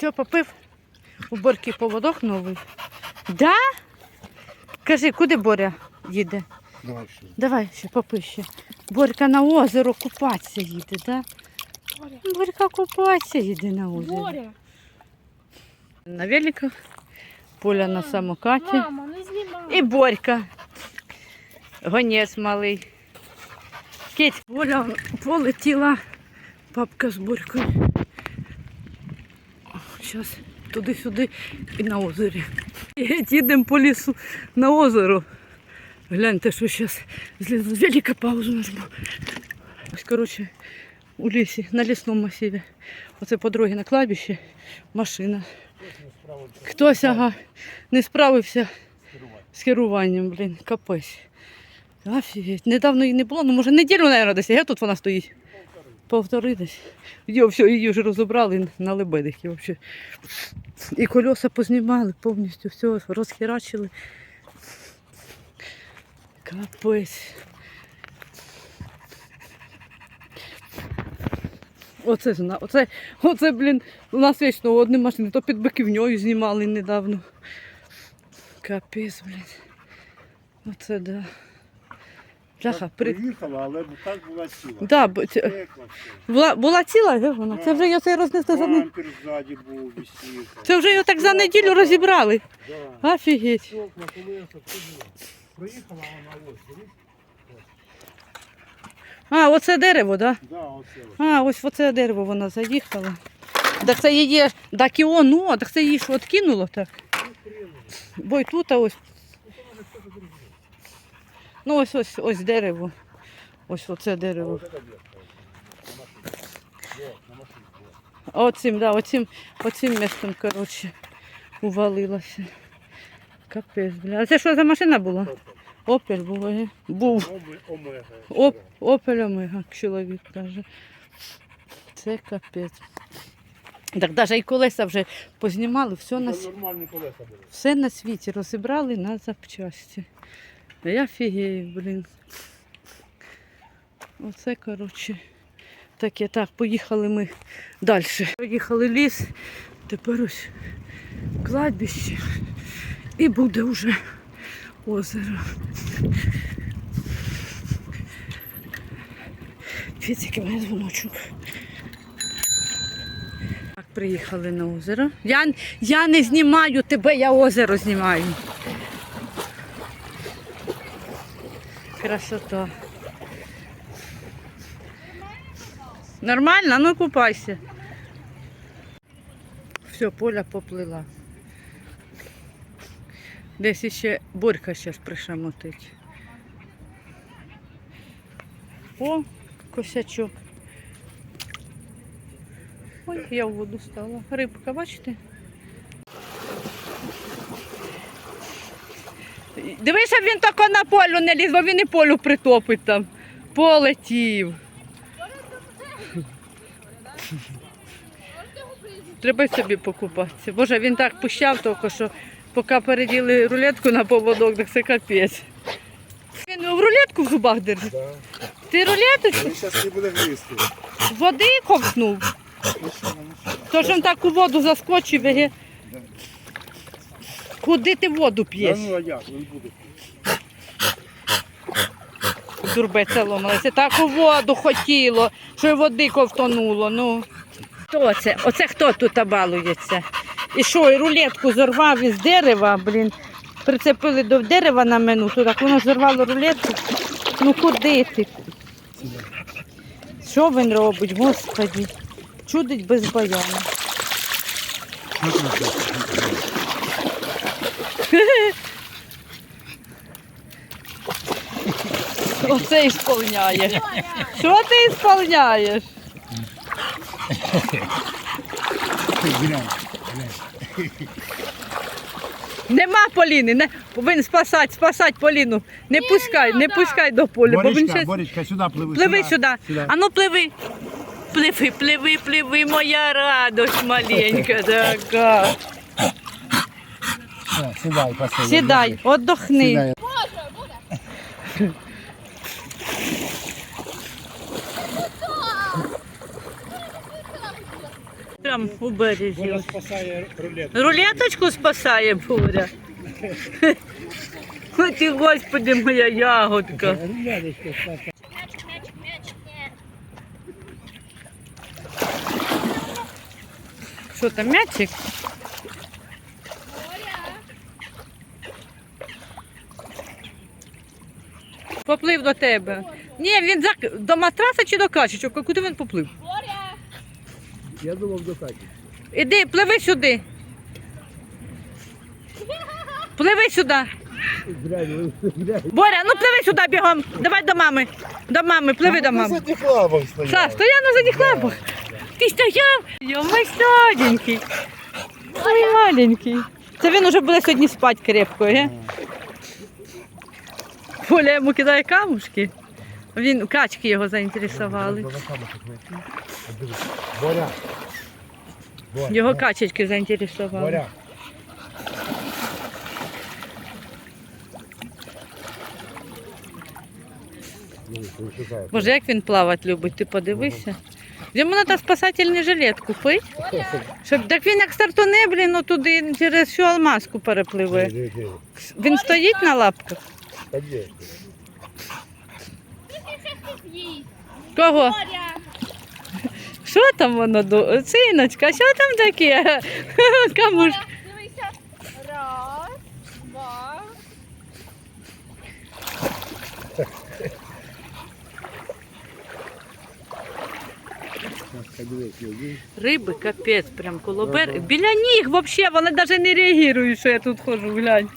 Все, попив? У Борки поводок новий. Да? Кажи, куди Боря їде? Давай ще. Давай ще попий ще. Борька на озеро купатися їде, да? Борька купатися їде на озеро. Боря, На великах, Поля на самокаті. мама, не знімай. І Борька. Гонець малий. Кить, Поля полетіла. Папка з Борькою. Зараз туди-сюди і на озері. Їдемо по лісу на озеро. Гляньте, що зараз з велика пауза у нас була. Ось, коротше, у лісі, на лісному масиві. Оце по дорозі на кладбище машина. Хтось ага, не справився з керуванням, блін, капець. Офігеть. Недавно її не було, ну може неділю, мабуть, десь. Я тут вона стоїть. Повтори десь. Йо, все, її вже розібрали на лебедихи взагалі. І кольоса познімали повністю, все, розхерачили. Капець. Оце, зна- оце, оце, блін, у нас вічно одні машини, то під биківньою знімали недавно. Капець, блін. Оце да. Бляха, при... Приїхала, але так була ціла. Да, бо ці- Текла все. була, була ціла, де вона? Це вже його цей рознесли за не... Бампер ззаді був, висів. Це вже його так за неділю розібрали. Да. Офігеть. Стекла, колеса, все було. Приїхала вона ось? А, оце дерево, так? Да? Да, оце ось. А, ось в оце дерево вона заїхала. Так це її, так і он, ну, так це її ж откинуло так. Бо й тут ось. Ну ось ось ось дерево. Ось оце дерево. Оцим, да, оцим, оцим містом, коротше, увалилося. Капець, бля. А це що за машина була? Опель було, ні? Був. Оме- Омега. Оп, Опель Омега, чоловік каже. Це капець. Так навіть і колеса вже познімали, все на, нормальні колеса були. все на світі розібрали на запчасті. А Я фігею, блін. Оце, коротше, таке. Так, поїхали ми далі. Поїхали ліс, тепер ось кладбище. І буде вже озеро. Який в дзвоночок. Так, приїхали на озеро. Я, я не знімаю тебе, я озеро знімаю. Красота. Нормально? Ну купайся. Все, поля поплила. Десь ще борька зараз пришамотить. О, косячок. Ой, я в воду стала. Рибка, бачите? Дивись, щоб він тако на полю не ліз, бо він і полю притопить там. Полетів. Треба собі покупатися. Боже, він так пущав тільки, що поки переділи рулетку на поводок, так це капець. Він в рулетку в зубах держить. Да. Ти рулеточку Він зараз не буде гризти. води ковтнув. Ну ну? Тож він так у воду заскочив. Еге. Куди ти воду п'єш? ну а як, він буде. Дурбеця ломалася. Так у воду хотіло, що й води ковтонуло. Ну. Хто це? Оце хто тут балується? І що, і рулетку зорвав із дерева, блін. Прицепили до дерева на минуту, так воно зорвало рулетку. Ну куди ти? Що він робить, господі? Чудить без баяна. Оце ісполняє. Що ти ісполняєш? Глянь. Нема Поліни, не повинен спасати, спасати Поліну. Не пускай, не пускай до поля, бо він Боречка, ще Боречка, сюди пливи. пливи сюди. Сюди. А ну пливи. Пливи, пливи, пливи, моя радость маленька така. Все, Сідай, посиди. Сідай, отдохни. Прям у березі. Боря спасає рулет. Рулеточку спасає Боря. Ой ти, господи, моя ягодка. Спасає. Мячик. Що там, м'ячик? Поплив до тебе. Ні, він за... до матраса чи до качечок? Куди він поплив? Я думав до хаті. Іди, пливи сюди. Пливи сюди. Боря, ну пливи сюди бігом. Давай до мами. До мами, пливи до мами. Ти лавах стояв. Саш, стояв на задніх лапах. Ти стояв? Йо, мой сладенький. Ой, маленький. Це він уже буде сьогодні спати крепко, ге? Поля йому кидає камушки. Він качки його заінтересували. Боря. Боря. Його качечки заінтересували. Боже, як він плавати любить, ти подивися. Йому треба спасательний жилет купити. Щоб так він як стартоне, блін, ну туди через всю алмазку перепливе. Він стоїть на лапках. Та. Кого? Що там воно синочка? Що там таке? Камуш. Дивися. Раз, два. Риби капець, прям коло бер... Біля ніг взагалі, вони навіть не реагують, що я тут ходжу, глянь.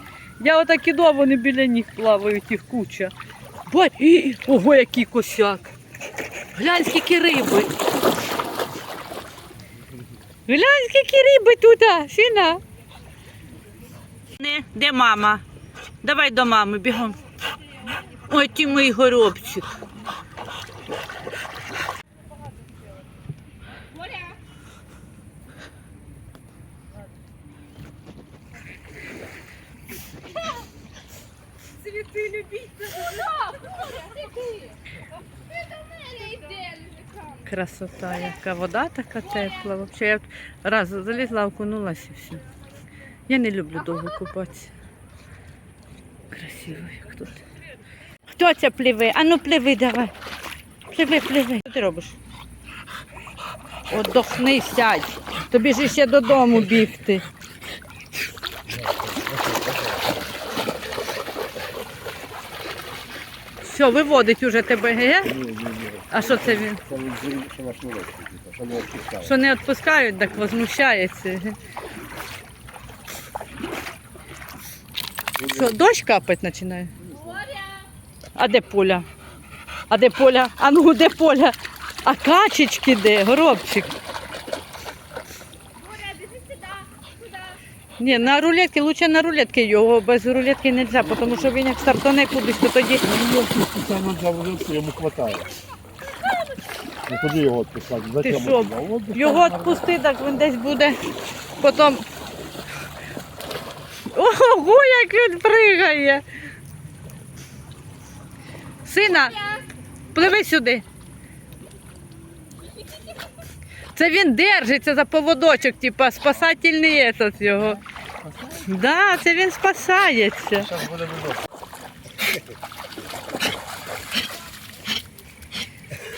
Я отак іду, а вони біля ніг плавають, їх куча. Бать, і- ого, який косяк. Глянь, скільки риби. Глянь, скільки риби тут, сина. Не, де мама? Давай до мами, бігом. Ой, ті мій горобчик. Боря. Цвіти любіть. Куда? Боря, іди. Ти до мене йде. Красота, яка вода така тепла. Взагалі, я раз залізла, окунулася і все. Я не люблю довго купатися. Красиво, як тут. Хто це пливе? А ну пливи давай. Пливи, пливи. Що ти робиш? Отдохни, сядь. Тобі ж ще додому бігти. Що, виводить уже тебе, ге? Ні, ні, ні. А що це він? Це він зрі- що на шнурочку, типу, що не відпускає. Що не відпускають, так возмущається. Що, дощ капать починає? А де поля? А де поля? А ну де поля? А качечки де? Горобчик. Боря, біжи сюди. Куди? Ні, на рулетки, лучше на рулетки його, без рулетки не можна, тому що він як стартоне кудись, то тоді. Саме для рулетки йому хватає. Ну куди його відпускати? Ти що, Його відпусти, так він десь буде потім. Ого, як він пригає. Сина, пливи сюди. Це він держиться за поводочок, типа спасательний этот його. Да, це він спасається. Зараз буде виносити.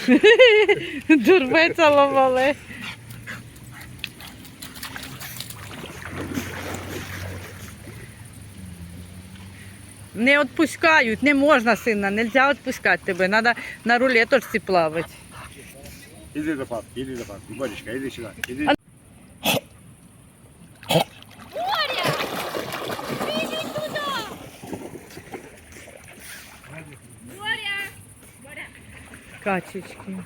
Дурбеця ловали. Не відпускають, не можна, сина, не можна відпускати тебе. Треба на рулеточці плавати. Іди за пап, іди за пап. Боречка, иди сюда. Иди. Боря. Біжи туди. Боря. Боря. Качечки.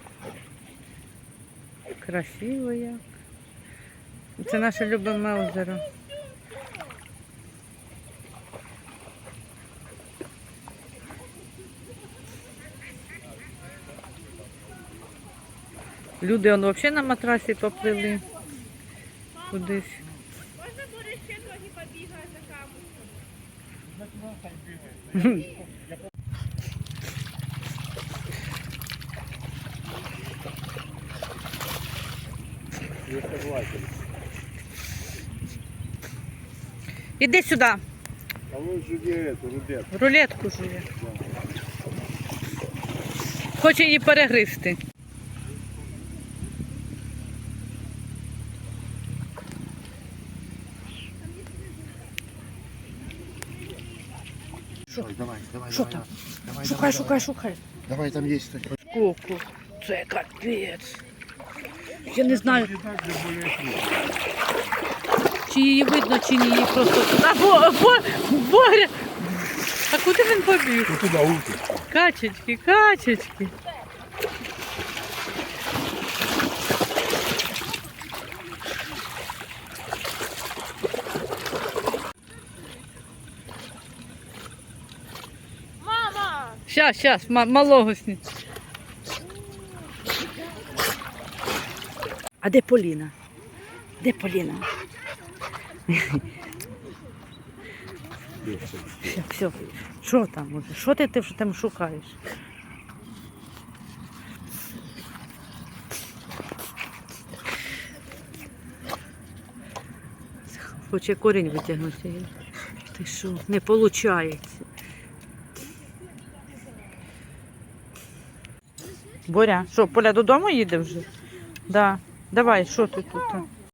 Красиво як. Це наше любиме озеро. Люди он взагалі на матрасі поплили кудись. Можна Боря ще трохи побігати за камушком? Іди сюди, А ви жує эту рулет. рулетку жує. Хоче її перегризти. Давай, давай, давай. Що там? Давай, Шукай, шукай, шукай. Давай, там есть. Сколько? Це капець. Я не знаю, чи її видно, чи ні, її просто туди. Бо, бо, Боря! А куди він побіг? Качечки, качечки. Щас, щас, малого сні. А де Поліна? Де Поліна? Все, все. Що там уже? Що ти, ти там шукаєш? Хоче корінь витягнути. Ти що? Не виходить. Боря, що, Поля додому їде вже? Да. Давай, що ти тут?